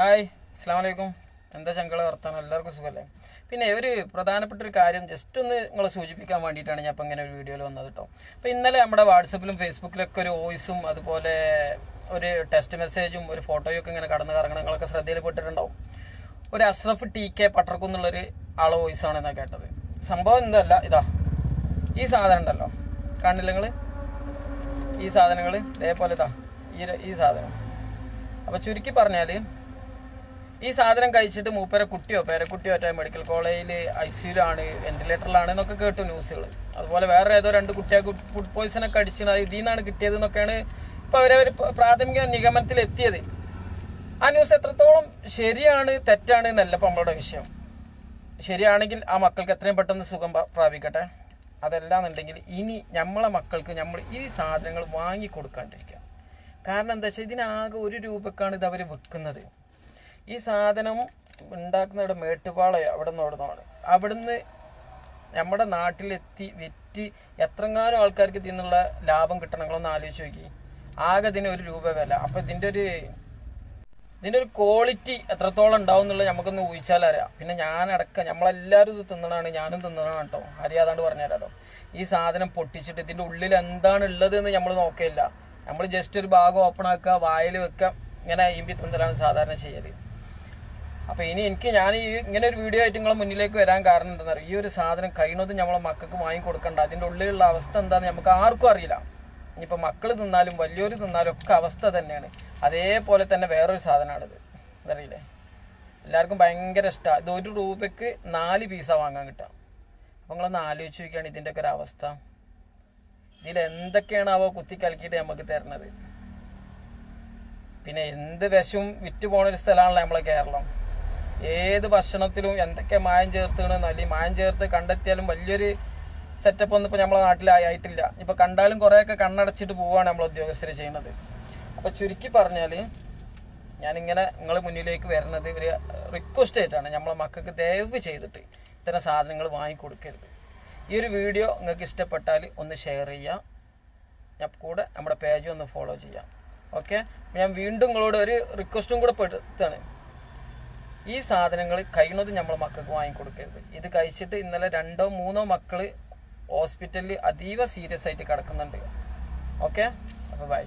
Hi അസ്സാം വലൈക്കും എന്താ ശങ്കള വർത്താനം? എല്ലാവർക്കും സുഖമല്ലേ പിന്നെ ഒരു പ്രധാനപ്പെട്ട ഒരു കാര്യം ജസ്റ്റ് ഒന്ന് നിങ്ങളെ സൂചിപ്പിക്കാൻ വേണ്ടിയിട്ടാണ് ഞാൻ അപ്പം ഇങ്ങനെ ഒരു വീഡിയോയിൽ വന്നത് കേട്ടോ അപ്പോൾ ഇന്നലെ നമ്മുടെ വാട്സപ്പിലും ഫേസ്ബുക്കിലൊക്കെ ഒരു വോയിസും അതുപോലെ ഒരു ടെക്സ്റ്റ് മെസ്സേജും ഒരു ഫോട്ടോയും ഒക്കെ ഇങ്ങനെ കടന്നു കറങ്ങണം നിങ്ങളൊക്കെ ശ്രദ്ധയിൽപ്പെട്ടിട്ടുണ്ടാവും ഒരു അഷ്റഫ് ടി കെ പട്ടർക്കുന്നുള്ളൊരു ആളെ വോയിസാണ് എന്നാ കേട്ടത്. സംഭവം എന്തല്ല ഇതാ. ഈ സാധനം ഉണ്ടല്ലോ. കാണില്ല നിങ്ങൾ ഈ സാധനങ്ങൾ ഇതേപോലെ ഇതാ. ഈ ഈ സാധനം. അപ്പോൾ ചുരുക്കി പറഞ്ഞാൽ ഈ സാധനം കഴിച്ചിട്ട് മൂപ്പരെ കുട്ടിയോ പേരക്കുട്ടിയോ മറ്റേ മെഡിക്കൽ കോളേജിൽ ഐ സിയിലാണ് വെന്റിലേറ്ററിലാണ് എന്നൊക്കെ കേട്ടു ന്യൂസുകൾ അതുപോലെ വേറെ ഏതോ രണ്ട് കുട്ടികൾക്ക് ഫുഡ് പോയിസൺ ഒക്കെ അടിച്ചത് ഇതിൽ നിന്നാണ് കിട്ടിയത് എന്നൊക്കെയാണ് ഇപ്പൊ അവരെ ഒരു പ്രാഥമിക നിഗമനത്തിൽ എത്തിയത് ആ ന്യൂസ് എത്രത്തോളം ശരിയാണ് തെറ്റാണ് എന്നല്ല ഇപ്പൊ നമ്മളുടെ വിഷയം. ശരിയാണെങ്കിൽ ആ മക്കൾക്ക് എത്രയും പെട്ടെന്ന് സുഖം പ്രാപിക്കട്ടെ. അതല്ലാന്നുണ്ടെങ്കിൽ ഇനി നമ്മളെ മക്കൾക്ക് നമ്മൾ ഈ സാധനങ്ങൾ വാങ്ങി കൊടുക്കാണ്ടിരിക്കുക കാരണം എന്താ വെച്ചാൽ ഇതിനാകെ ഒരു രൂപക്കാണ് ഇത് അവർ വിൽക്കുന്നത് ഈ സാധനം ഉണ്ടാക്കുന്ന മേട്ടുപാളയ അവിടെ നിന്ന് അവിടെ അവിടുന്ന് നമ്മുടെ നാട്ടിലെത്തി വിറ്റ് എത്രങ്ങാനും ആൾക്കാർക്ക് ഇതിനുള്ള ലാഭം കിട്ടണങ്ങളൊന്ന് ആലോചിച്ച് നോക്കി. ആകെ ഇതിന് ഒരു രൂപ വില. അപ്പം ഇതിന്റെ ഒരു ഇതിന്റെ ഒരു ക്വാളിറ്റി എത്രത്തോളം ഉണ്ടാവും എന്നുള്ളത് നമുക്കൊന്ന് ഊഹിച്ചാലറിയാം പിന്നെ ഞാനടക്കം നമ്മളെല്ലാവരും ഇത് തിന്നണാണ് ഞാനും തിന്നണാണ് കേട്ടോ അറിയാതാണ്ട് പറഞ്ഞുതരാലോ ഈ സാധനം പൊട്ടിച്ചിട്ട് ഇതിന്റെ ഉള്ളിൽ എന്താണ് ഉള്ളത് എന്ന് നമ്മൾ നോക്കിയില്ല. നമ്മൾ ജസ്റ്റ് ഒരു ഭാഗം ഓപ്പൺ ആക്കുക വായിൽ വെക്കുക ഇങ്ങനെ ഇമ്പി തിന്നലാണ് സാധാരണ ചെയ്യൽ. അപ്പൊ ഇനി എനിക്ക് ഞാൻ ഈ ഇങ്ങനെ ഒരു വീഡിയോ ആയിട്ട് നിങ്ങളെ മുന്നിലേക്ക് വരാൻ കാരണം അറിയോ? ഈ ഒരു സാധനം കഴിയുന്നതും നമ്മളെ മക്കൾക്ക് വാങ്ങി കൊടുക്കണ്ട. അതിന്റെ ഉള്ളിലുള്ള അവസ്ഥ എന്താണെന്ന് നമുക്ക് ആർക്കും അറിയില്ല. ഇനിയിപ്പൊ മക്കൾ തിന്നാലും വലിയൊരു തിന്നാലും ഒക്കെ അവസ്ഥ തന്നെയാണ്. അതേപോലെ തന്നെ വേറൊരു സാധനമാണിത് അറിയില്ലേ എല്ലാവർക്കും ഭയങ്കര ഇഷ്ടമാണ് ഇത് ഒരു രൂപയ്ക്ക് നാല് പീസ വാങ്ങാൻ കിട്ടാം. അപ്പൊ നിങ്ങളൊന്ന് ആലോചിച്ച് നോക്കിയാണ് ഇതിന്റെ ഒക്കെ ഒരു അവസ്ഥ. ഇതിൽ എന്തൊക്കെയാണ് അവ കുത്തി കലക്കിയിട്ട് നമുക്ക് തരുന്നത് പിന്നെ എന്ത് വിശവും വിറ്റ് പോണൊരു സ്ഥലമാണല്ലോ നമ്മളെ കേരളം. ഏത് ഭക്ഷണത്തിലും എന്തൊക്കെ മായം ചേർത്തുകണെന്നോ അല്ലെങ്കിൽ മായം ചേർത്ത് കണ്ടെത്തിയാലും വലിയൊരു സെറ്റപ്പ് ഒന്നും ഇപ്പോൾ നമ്മളെ നാട്ടിൽ ആയിട്ടില്ല. ഇപ്പൊ കണ്ടാലും കുറേയൊക്കെ കണ്ണടച്ചിട്ട് പോവുകയാണ് നമ്മൾ ഉദ്യോഗസ്ഥർ ചെയ്യുന്നത്. അപ്പോൾ ചുരുക്കി പറഞ്ഞാൽ ഞാനിങ്ങനെ നിങ്ങൾ മുന്നിലേക്ക് വരുന്നത് ഒരു റിക്വസ്റ്റ് ആയിട്ടാണ്. നമ്മളെ മക്കൾക്ക് ദയവ് ചെയ്തിട്ട് ഇത്തരം സാധനങ്ങൾ വാങ്ങിക്കൊടുക്കരുത്. ഈ ഒരു വീഡിയോ നിങ്ങൾക്ക് ഇഷ്ടപ്പെട്ടാൽ ഒന്ന് ഷെയർ ചെയ്യാം. ഞാൻ കൂടെ നമ്മുടെ പേജ് ഒന്ന് ഫോളോ ചെയ്യാം. ഓക്കെ ഞാൻ വീണ്ടും നിങ്ങളോട് ഒരു റിക്വസ്റ്റും കൂടെ പെടുത്താണ്. ഈ സാധനങ്ങൾ കഴിയുന്നത് നമ്മൾ മക്കൾക്ക് വാങ്ങിക്കൊടുക്കരുത്. ഇത് കഴിച്ചിട്ട് ഇന്നലെ രണ്ടോ മൂന്നോ മക്കൾ ഹോസ്പിറ്റലിൽ അതീവ സീരിയസ് ആയിട്ട് കിടക്കുന്നുണ്ട്. ഓക്കെ? അപ്പോൾ ബൈ